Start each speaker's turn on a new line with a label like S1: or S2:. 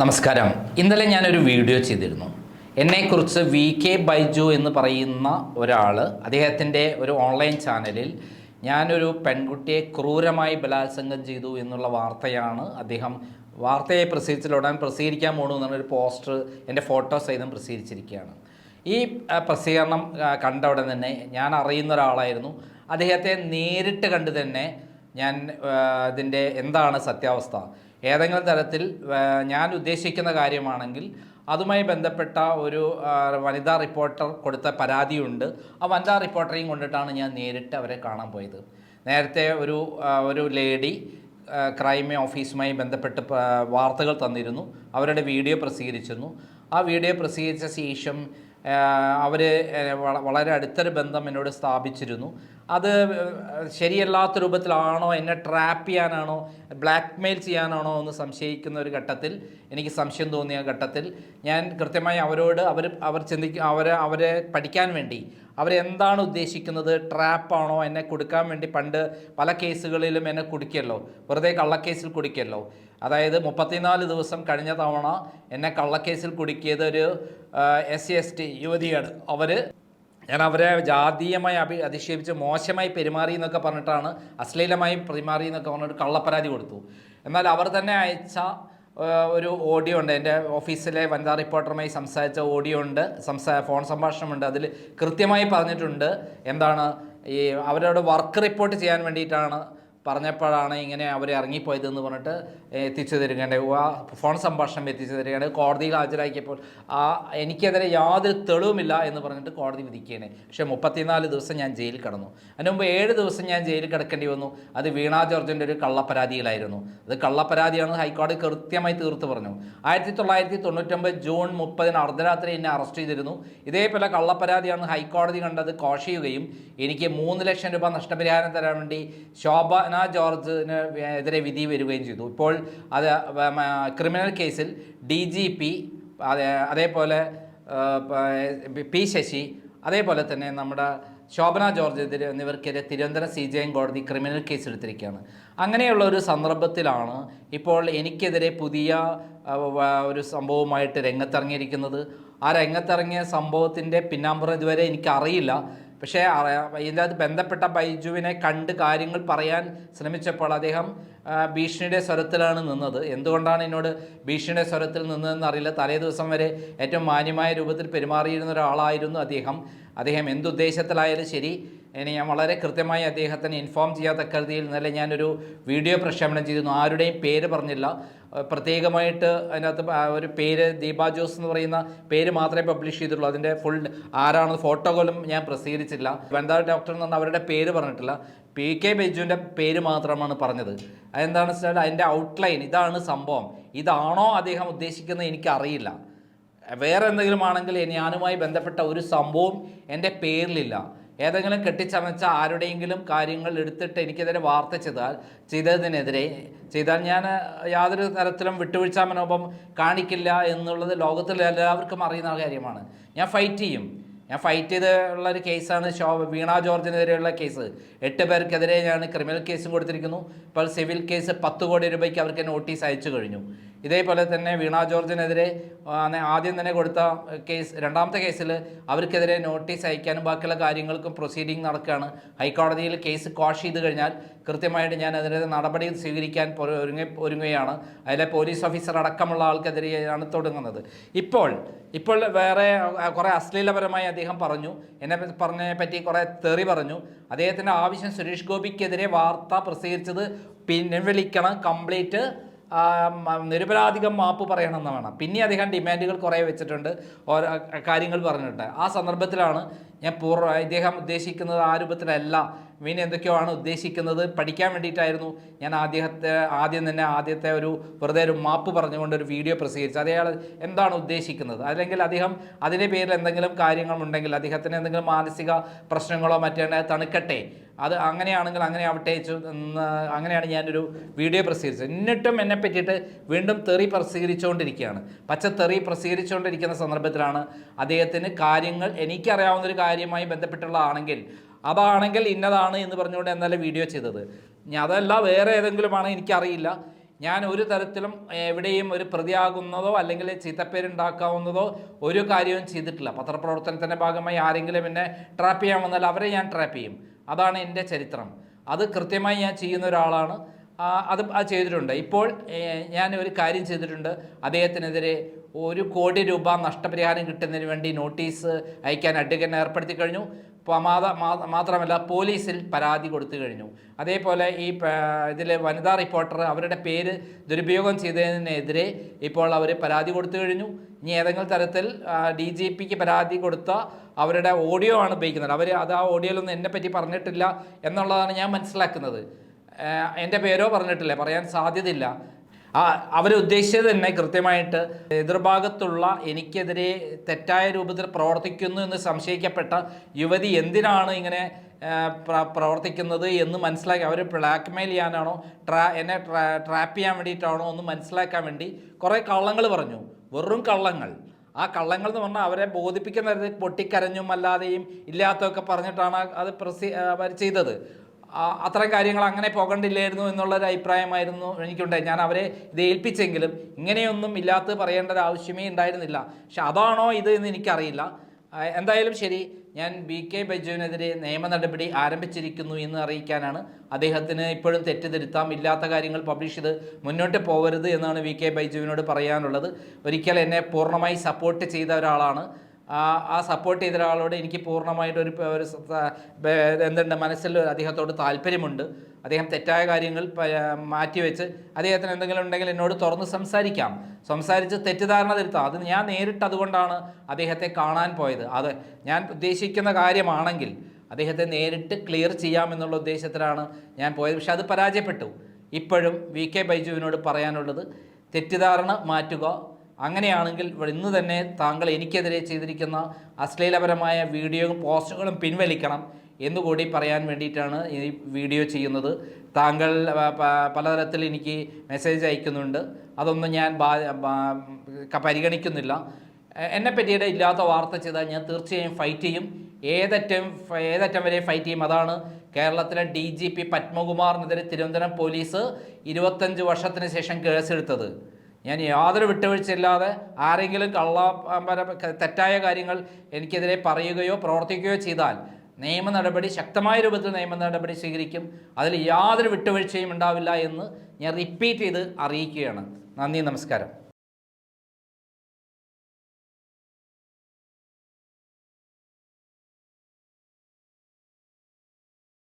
S1: നമസ്കാരം. ഇന്നലെ ഞാനൊരു വീഡിയോ ചെയ്തിരുന്നു. എന്നെക്കുറിച്ച് വി കെ ബൈജു എന്ന് പറയുന്ന ഒരാൾ അദ്ദേഹത്തിന്റെ ഒരു ഓൺലൈൻ ചാനലിൽ ഞാനൊരു പെൺകുട്ടിയെ ക്രൂരമായി ബലാത്സംഗം ചെയ്തു എന്നുള്ള വാർത്തയാണ് അദ്ദേഹം വാർത്തയെ പ്രസിദ്ധീകരിച്ചിലുടൻ പ്രസിദ്ധീകരിക്കാൻ പോകണു എന്നൊരു പോസ്റ്റർ എന്റെ ഫോട്ടോ സഹിതം പ്രസിദ്ധീകരിച്ചിരിക്കുകയാണ്. ഈ പ്രസിദ്ധീകരണം കണ്ട ഉടൻ തന്നെ ഞാൻ അറിയുന്ന ഒരാളായിരുന്നു. അദ്ദേഹത്തെ നേരിട്ട് കണ്ട് തന്നെ ഞാൻ ഇതിന്റെ എന്താണ് സത്യാവസ്ഥ? ഏതെങ്കിലും തരത്തിൽ ഞാൻ ഉദ്ദേശിക്കുന്ന കാര്യമാണെങ്കിൽ അതുമായി ബന്ധപ്പെട്ട ഒരു വനിതാ റിപ്പോർട്ടർ കൊടുത്ത പരാതിയുണ്ട്. ആ വനിതാ റിപ്പോർട്ടറെയും കൊണ്ടിട്ടാണ് ഞാൻ നേരിട്ട് അവരെ കാണാൻ പോയത്. നേരത്തെ ഒരു ഒരു ലേഡി ക്രൈം ഓഫീസുമായി ബന്ധപ്പെട്ട് വാർത്തകൾ തന്നിരുന്നു. അവരുടെ വീഡിയോ പ്രസിദ്ധീകരിച്ചിരുന്നു. ആ വീഡിയോ പ്രസിദ്ധീകരിച്ച ശേഷം അവർ വളരെ അടുത്തൊരു ബന്ധം എന്നോട് സ്ഥാപിച്ചിരുന്നു. അത് ശരിയല്ലാത്ത രൂപത്തിലാണോ? എന്നെ ട്രാപ്പ് ചെയ്യാനാണോ? ബ്ലാക്ക് മെയിൽ ചെയ്യാനാണോ എന്ന് സംശയിക്കുന്ന ഒരു ഘട്ടത്തിൽ എനിക്ക് സംശയം തോന്നിയ ഘട്ടത്തിൽ ഞാൻ കൃത്യമായി അവരോട് അവർ അവർ ചിന്തിക്കുക അവരെ അവരെ പഠിക്കാൻ വേണ്ടി അവരെന്താണ് ഉദ്ദേശിക്കുന്നത്? ട്രാപ്പാണോ എന്നെ കൊടുക്കാൻ വേണ്ടി പണ്ട് പല കേസുകളിലും എന്നെ കുടിക്കല്ലോ വെറുതെ കള്ളക്കേസിൽ കുടിക്കല്ലോ അതായത് മുപ്പത്തിനാല് ദിവസം കഴിഞ്ഞ തവണ എന്നെ കള്ളക്കേസിൽ കുടുക്കിയത് ഒരു എസ് സി എസ് ടി യുവതിയാണ്. അവർ ഞാൻ അവരെ ജാതീയമായി അഭി അധിക്ഷേപിച്ച് മോശമായി പെരുമാറി എന്നൊക്കെ പറഞ്ഞിട്ടാണ് അശ്ലീലമായി പെരുമാറി എന്നൊക്കെ പറഞ്ഞിട്ട് കള്ളപ്പരാതി കൊടുത്തു. എന്നാൽ അവർ തന്നെ അയച്ച ഒരു ഓഡിയോ ഉണ്ട്. എന്റെ ഓഫീസിലെ വനിതാ റിപ്പോർട്ടറുമായി സംസാരിച്ച ഓഡിയോ ഉണ്ട്. സംസാ ഫോൺ സംഭാഷണമുണ്ട് അതിൽ കൃത്യമായി പറഞ്ഞിട്ടുണ്ട്. എന്താണ് ഈ അവരോട് വർക്ക് റിപ്പോർട്ട് ചെയ്യാൻ വേണ്ടിയിട്ടാണ് പറഞ്ഞപ്പോഴാണ് ഇങ്ങനെ അവർ ഇറങ്ങിപ്പോയതെന്ന് പറഞ്ഞിട്ട് എത്തിച്ചു തരികയാണ് ആ ഫോൺ സംഭാഷണം എത്തിച്ചു തരികയാണ് കോടതിയിൽ ഹാജരാക്കിയപ്പോൾ ആ എനിക്കെതിരെ യാതൊരു തെളിവുമില്ല എന്ന് പറഞ്ഞിട്ട് കോടതി വിധിക്കുകയാണ്. പക്ഷേ മുപ്പത്തിനാല് ദിവസം ഞാൻ ജയിലിൽ കിടന്നു. അതിന് മുമ്പ് ഏഴ് ദിവസം ഞാൻ ജയിലിൽ കിടക്കേണ്ടി വന്നു. അത് വീണാ ജോർജിന്റെ ഒരു കള്ളപ്പരാതിയിലായിരുന്നു. അത് കള്ളപ്പരാതിയാണെന്ന് ഹൈക്കോടതി കൃത്യമായി തീർത്ത് പറഞ്ഞു. ആയിരത്തി തൊള്ളായിരത്തി തൊണ്ണൂറ്റൊമ്പത് ജൂൺ മുപ്പതിന് അർദ്ധരാത്രി എന്നെ അറസ്റ്റ് ചെയ്തിരുന്നു. ഇതേപോലെ കള്ളപ്പരാതിയാണ് ഹൈക്കോടതി കണ്ടത് കോഷിയുകയും എനിക്ക് മൂന്ന് ലക്ഷം രൂപ നഷ്ടപരിഹാരം തരാൻ വേണ്ടി ശോഭന ജോർജിന് എതിരെ വിധി വരികയും ചെയ്തു. ഇപ്പോൾ അത് ക്രിമിനൽ കേസിൽ ഡി ജി പി അതേപോലെ ആ, പി ശശി അതേപോലെ തന്നെ നമ്മുടെ ശോഭന ജോർജ് എതിരെ എന്നിവർക്കെതിരെ തിരുവനന്തപുരം സി ജി എം കോടതി ക്രിമിനൽ കേസ് എടുത്തിരിക്കുകയാണ്. അങ്ങനെയുള്ള ഒരു സന്ദർഭത്തിലാണ് ഇപ്പോൾ എനിക്കെതിരെ പുതിയ ഒരു സംഭവമായിട്ട് രംഗത്തിറങ്ങിയിരിക്കുന്നത്. ആ രംഗത്തിറങ്ങിയ സംഭവത്തിന്റെ പിന്നാമ്പുറം ഇതുവരെ എനിക്കറിയില്ല. പക്ഷേ അറിയാ- അത് ബന്ധപ്പെട്ട ബൈജുവിനെ കണ്ട് കാര്യങ്ങൾ പറയാൻ ശ്രമിച്ചപ്പോൾ അദ്ദേഹം ഭീഷണിയുടെ സ്വരത്തിലാണ് നിന്നത്. എന്തുകൊണ്ടാണ് എന്നോട് ഭീഷണിയുടെ സ്വരത്തിൽ നിന്നതെന്ന് അറിയില്ല. തലേ ദിവസം വരെ ഏറ്റവും മാന്യമായ രൂപത്തിൽ പെരുമാറിയിരുന്ന ഒരാളായിരുന്നു അദ്ദേഹം. അദ്ദേഹം എന്തുദ്ദേശത്തിലായാലും ശരി ഇനി ഞാൻ വളരെ കൃത്യമായി അദ്ദേഹത്തിന് ഇൻഫോം ചെയ്യാത്ത രീതിയിൽ ഇന്നലെ ഞാനൊരു വീഡിയോ പ്രക്ഷേപണം ചെയ്തിരുന്നു. ആരുടെയും പേര് പറഞ്ഞില്ല. പ്രത്യേകമായിട്ട് അതിനകത്ത് ഒരു പേര് ദീപ ജോസ് എന്ന് പറയുന്ന പേര് മാത്രമേ പബ്ലിഷ് ചെയ്തിട്ടുള്ളൂ. അതിന്റെ ഫുൾ ആരാണ് ഫോട്ടോകളും ഞാൻ പ്രസിദ്ധീകരിച്ചില്ല. വനിതാ ഡോക്ടർ എന്ന് പറഞ്ഞാൽ അവരുടെ പേര് പറഞ്ഞിട്ടില്ല. പി കെ ബൈജുവിന്റെ പേര് മാത്രമാണ് പറഞ്ഞത്. അതെന്താണെന്ന് വെച്ചാൽ അതിന്റെ ഔട്ട്ലൈൻ ഇതാണ് സംഭവം. ഇതാണോ അദ്ദേഹം ഉദ്ദേശിക്കുന്നത് എനിക്കറിയില്ല. വേറെ എന്തെങ്കിലും ആണെങ്കിൽ ഞാനുമായി ബന്ധപ്പെട്ട ഒരു സംഭവം എന്റെ പേരിലില്ല. ഏതെങ്കിലും കെട്ടിച്ചമച്ച ആരുടെയെങ്കിലും കാര്യങ്ങൾ എടുത്തിട്ട് എനിക്കെതിരെ വാർത്ത ചെയ്താൽ ചെയ്തതിനെതിരെ ചെയ്താൽ ഞാൻ യാതൊരു തരത്തിലും വിട്ടുവീഴ്ച മനോഭം കാണിക്കില്ല എന്നുള്ളത് ലോകത്തിൽ എല്ലാവർക്കും അറിയുന്ന കാര്യമാണ്. ഞാൻ ഫൈറ്റ് ചെയ്യും. ഞാൻ ഫൈറ്റ് ചെയ്തുള്ള ഒരു കേസാണ് ഷോ വീണ ജോർജിനെതിരെയുള്ള കേസ് എട്ട് പേർക്കെതിരെ ഞാൻ ക്രിമിനൽ കേസും കൊടുത്തിരിക്കുന്നു. ഇപ്പോൾ സിവിൽ കേസ് പത്ത് കോടി രൂപയ്ക്ക് അവർക്ക് നോട്ടീസ് അയച്ചു കഴിഞ്ഞു. ഇതേപോലെ തന്നെ വീണ ജോർജിനെതിരെ ആദ്യം തന്നെ കൊടുത്ത കേസ് രണ്ടാമത്തെ കേസിൽ അവർക്കെതിരെ നോട്ടീസ് അയക്കാനും ബാക്കിയുള്ള കാര്യങ്ങൾക്കും പ്രൊസീഡിങ് നടക്കുകയാണ്. ഹൈക്കോടതിയിൽ കേസ് ക്വാഷ് ചെയ്ത് കഴിഞ്ഞാൽ കൃത്യമായിട്ട് ഞാൻ അതിനെതിരെ നടപടി സ്വീകരിക്കാൻ ഒരുങ്ങി ഒരുങ്ങ ഒരുങ്ങുകയാണ്. അതിലെ പോലീസ് ഓഫീസർ അടക്കമുള്ള ആൾക്കെതിരെയാണ് തുടങ്ങുന്നത്. ഇപ്പോൾ ഇപ്പോൾ വേറെ കുറേ അശ്ലീലപരമായി അദ്ദേഹം പറഞ്ഞു. എന്നെ പറഞ്ഞതിനെ പറ്റി കുറേ തെറി പറഞ്ഞു. അദ്ദേഹത്തിന്റെ ആവശ്യം സുരേഷ് ഗോപിക്കെതിരെ വാർത്ത പ്രസിദ്ധീകരിച്ചത് വിളിക്കണം കംപ്ലീറ്റ് നിരപരാധികം മാപ്പ് പറയണമെന്നാണ് പിന്നെ അദ്ദേഹം ഡിമാൻഡുകൾ കുറേ വെച്ചിട്ടുണ്ട്. കാര്യങ്ങൾ പറഞ്ഞിട്ടുണ്ട് ആ സന്ദർഭത്തിലാണ് ഞാൻ പൂർവ ഇദ്ദേഹം ഉദ്ദേശിക്കുന്നത് ആ രൂപത്തിലല്ല. മീൻ എന്തൊക്കെയോ ആണ് ഉദ്ദേശിക്കുന്നത്? പഠിക്കാൻ വേണ്ടിയിട്ടായിരുന്നു. ഞാൻ ആദ്യത്തെ ആദ്യം തന്നെ ആദ്യത്തെ ഒരു വെറുതെ ഒരു മാപ്പ് പറഞ്ഞുകൊണ്ട് ഒരു വീഡിയോ പ്രസിദ്ധീകരിച്ചു. അതേ എന്താണ് ഉദ്ദേശിക്കുന്നത്? അല്ലെങ്കിൽ അദ്ദേഹം അതിന്റെ പേരിൽ എന്തെങ്കിലും കാര്യങ്ങളുണ്ടെങ്കിൽ അദ്ദേഹത്തിന് എന്തെങ്കിലും മാനസിക പ്രശ്നങ്ങളോ മറ്റേ തണുക്കട്ടെ. അത് അങ്ങനെയാണെങ്കിൽ അങ്ങനെ ആവട്ടെ അങ്ങനെയാണ് ഞാനൊരു വീഡിയോ പ്രസിദ്ധീകരിച്ചത്. എന്നിട്ടും എന്നെ പറ്റിയിട്ട് വീണ്ടും തെറി പ്രസിദ്ധീകരിച്ചുകൊണ്ടിരിക്കുകയാണ്. പച്ച തെറി പ്രസിദ്ധീകരിച്ചുകൊണ്ടിരിക്കുന്ന സന്ദർഭത്തിലാണ് അദ്ദേഹത്തിന് കാര്യങ്ങൾ എനിക്കറിയാവുന്ന ഒരു കാര്യമായി ബന്ധപ്പെട്ടുള്ളതാണെങ്കിൽ അതാണെങ്കിൽ ഇന്നതാണ് എന്ന് പറഞ്ഞുകൊണ്ട് എന്നാലും വീഡിയോ ചെയ്തത്. ഇനി അതല്ല വേറെ ഏതെങ്കിലുമാണ് എനിക്കറിയില്ല. ഞാൻ ഒരു തരത്തിലും എവിടെയും ഒരു പ്രതിയാകുന്നതോ അല്ലെങ്കിൽ ചീത്തപ്പേരുണ്ടാക്കാവുന്നതോ ഒരു കാര്യവും ചെയ്തിട്ടില്ല. പത്രപ്രവർത്തനത്തിന്റെ ഭാഗമായി ആരെങ്കിലും എന്നെ ട്രാപ്പ് ചെയ്യാൻ വന്നാൽ അവരെ ഞാൻ ട്രാപ്പ് ചെയ്യും. അതാണ് എന്റെ ചരിത്രം. അത് കൃത്യമായി ഞാൻ ചെയ്യുന്ന ഒരാളാണ്. അത് ചെയ്തിട്ടുണ്ട്. ഇപ്പോൾ ഞാൻ ഒരു കാര്യം ചെയ്തിട്ടുണ്ട്. അദ്ദേഹത്തിനെതിരെ ഒരു കോടി രൂപ നഷ്ടപരിഹാരം കിട്ടുന്നതിന് വേണ്ടി നോട്ടീസ് അയക്കാൻ അഡ്വക്കേറ്റിനെ ഏർപ്പെടുത്തി കഴിഞ്ഞു. മാത മാത്രമല്ല പോലീസിൽ പരാതി കൊടുത്തു കഴിഞ്ഞു. അതേപോലെ ഈ ഇതിൽ വനിതാ റിപ്പോർട്ടർ അവരുടെ പേര് ദുരുപയോഗം ചെയ്തതിനെതിരെ ഇപ്പോൾ അവർ പരാതി കൊടുത്തു കഴിഞ്ഞു. ഇനി ഏതെങ്കിലും തരത്തിൽ ഡി ജി പിക്ക് പരാതി കൊടുത്ത അവരുടെ ഓഡിയോ ആണ് ഉപയോഗിക്കുന്നത്. അവർ അത് ആ ഓഡിയോയിലൊന്നും എന്നെ പറ്റി പറഞ്ഞിട്ടില്ല എന്നുള്ളതാണ് ഞാൻ മനസ്സിലാക്കുന്നത്. എന്റെ പേരോ പറഞ്ഞിട്ടില്ല. പറയാൻ സാധ്യതയില്ല. ഉദ്ദേശിച്ചത് തന്നെ കൃത്യമായിട്ട് എതിർഭാഗത്തുള്ള എനിക്കെതിരെ തെറ്റായ രൂപത്തിൽ പ്രവർത്തിക്കുന്നു എന്ന് സംശയിക്കപ്പെട്ട യുവതി എന്തിനാണ് ഇങ്ങനെ പ്ര- പ്രവർത്തിക്കുന്നത് എന്ന് മനസ്സിലാക്കി അവർ ബ്ലാക്ക് മെയിൽ ചെയ്യാനാണോ ട്രാ എന്നെ ട്രാ ട്രാപ്പ് ചെയ്യാൻ വേണ്ടിയിട്ടാണോ എന്ന് മനസ്സിലാക്കാൻ വേണ്ടി കുറേ കള്ളങ്ങൾ പറഞ്ഞു. വെറും കള്ളങ്ങൾ. ആ കള്ളങ്ങൾ എന്ന് പറഞ്ഞാൽ അവരെ ബോധിപ്പിക്കുന്ന തരത്തിൽ പൊട്ടിക്കരഞ്ഞും അല്ലാതെയും ഇല്ലാത്തതൊക്കെ പറഞ്ഞിട്ടാണ് അത് പ്രസി അവർ ചെയ്തത്. അത്തരം കാര്യങ്ങൾ അങ്ങനെ പോകണ്ടില്ലായിരുന്നു എന്നുള്ളൊരു അഭിപ്രായമായിരുന്നു എനിക്കുണ്ടായി ഞാൻ അവരെ ഇത് ഏൽപ്പിച്ചെങ്കിലും ഇങ്ങനെയൊന്നും ഇല്ലാത്ത പറയേണ്ട ഒരു ആവശ്യമേ ഉണ്ടായിരുന്നില്ല. പക്ഷെ അതാണോ ഇത് എന്ന് എനിക്കറിയില്ല. എന്തായാലും ശരി ഞാൻ ബി കെ ബൈജുവിനെതിരെ നിയമ നടപടി ആരംഭിച്ചിരിക്കുന്നു എന്ന് അറിയിക്കാനാണ് അദ്ദേഹത്തിന് ഇപ്പോഴും തെറ്റുതിരുത്താം ഇല്ലാത്ത കാര്യങ്ങൾ പബ്ലിഷ് ചെയ്ത് മുന്നോട്ട് പോകരുത് എന്നാണ് വി കെ ബൈജുവിനോട് പറയാനുള്ളത്. ഒരിക്കൽ എന്നെ പൂർണമായി സപ്പോർട്ട് ചെയ്ത ഒരാളാണ്. ആ സപ്പോർട്ട് ചെയ്ത ഒരാളോട് എനിക്ക് പൂർണമായിട്ട് ഒരു ഒരു എന്തുണ്ട് മനസ്സിൽ അദ്ദേഹത്തോട് താല്പര്യമുണ്ട്. അദ്ദേഹം തെറ്റായ കാര്യങ്ങൾ മാറ്റിവെച്ച് അദ്ദേഹത്തിന് എന്തെങ്കിലും ഉണ്ടെങ്കിൽ എന്നോട് തുറന്ന് സംസാരിക്കാം. സംസാരിച്ച് തെറ്റിദ്ധാരണ തിരുത്താം. അത് ഞാൻ നേരിട്ട് അതുകൊണ്ടാണ് അദ്ദേഹത്തെ കാണാൻ പോയത്. അത് ഞാൻ ഉദ്ദേശിക്കുന്ന കാര്യമാണെങ്കിൽ അദ്ദേഹത്തെ നേരിട്ട് ക്ലിയർ ചെയ്യാമെന്നുള്ള ഉദ്ദേശത്തിലാണ് ഞാൻ പോയത്. പക്ഷെ അത് പരാജയപ്പെട്ടു. ഇപ്പോഴും വി കെ ബൈജുവിനോട് പറയാനുള്ളത് തെറ്റിദ്ധാരണ മാറ്റുക അങ്ങനെയാണെങ്കിൽ ഇന്ന് തന്നെ താങ്കൾ എനിക്കെതിരെ ചെയ്തിരിക്കുന്ന അശ്ലീലപരമായ വീഡിയോയും പോസ്റ്റുകളും പിൻവലിക്കണം എന്നുകൂടി പറയാൻ വേണ്ടിയിട്ടാണ് ഈ വീഡിയോ ചെയ്യുന്നത്. താങ്കൾ പലതരത്തിൽ എനിക്ക് മെസ്സേജ് അയക്കുന്നുണ്ട്. അതൊന്നും ഞാൻ പരിഗണിക്കുന്നില്ല. എന്നെ പറ്റിയിട്ട് ഇല്ലാത്ത വാർത്ത ചെയ്താൽ ഞാൻ തീർച്ചയായും ഫൈറ്റ് ചെയ്യും. ഏതറ്റം ഏതറ്റം വരെ ഫൈറ്റ് ചെയ്യും. അതാണ് കേരളത്തിലെ ഡി ജി പി പത്മകുമാറിനെതിരെ തിരുവനന്തപുരം പോലീസ് ഇരുപത്തഞ്ച് വർഷത്തിന് ശേഷം കേസെടുത്തത്. ഞാൻ യാതൊരു വിട്ടുവീഴ്ചയില്ലാതെ ആരെങ്കിലും കള്ള തെറ്റായ കാര്യങ്ങൾ എനിക്കെതിരെ പറയുകയോ പ്രവർത്തിക്കുകയോ ചെയ്താൽ നിയമ നടപടി ശക്തമായ രൂപത്തിൽ നിയമ നടപടി സ്വീകരിക്കും. അതിൽ യാതൊരു വിട്ടുവീഴ്ചയും ഉണ്ടാവില്ല എന്ന് ഞാൻ റിപ്പീറ്റ് ചെയ്ത് അറിയിക്കുകയാണ്. നന്ദി നമസ്കാരം.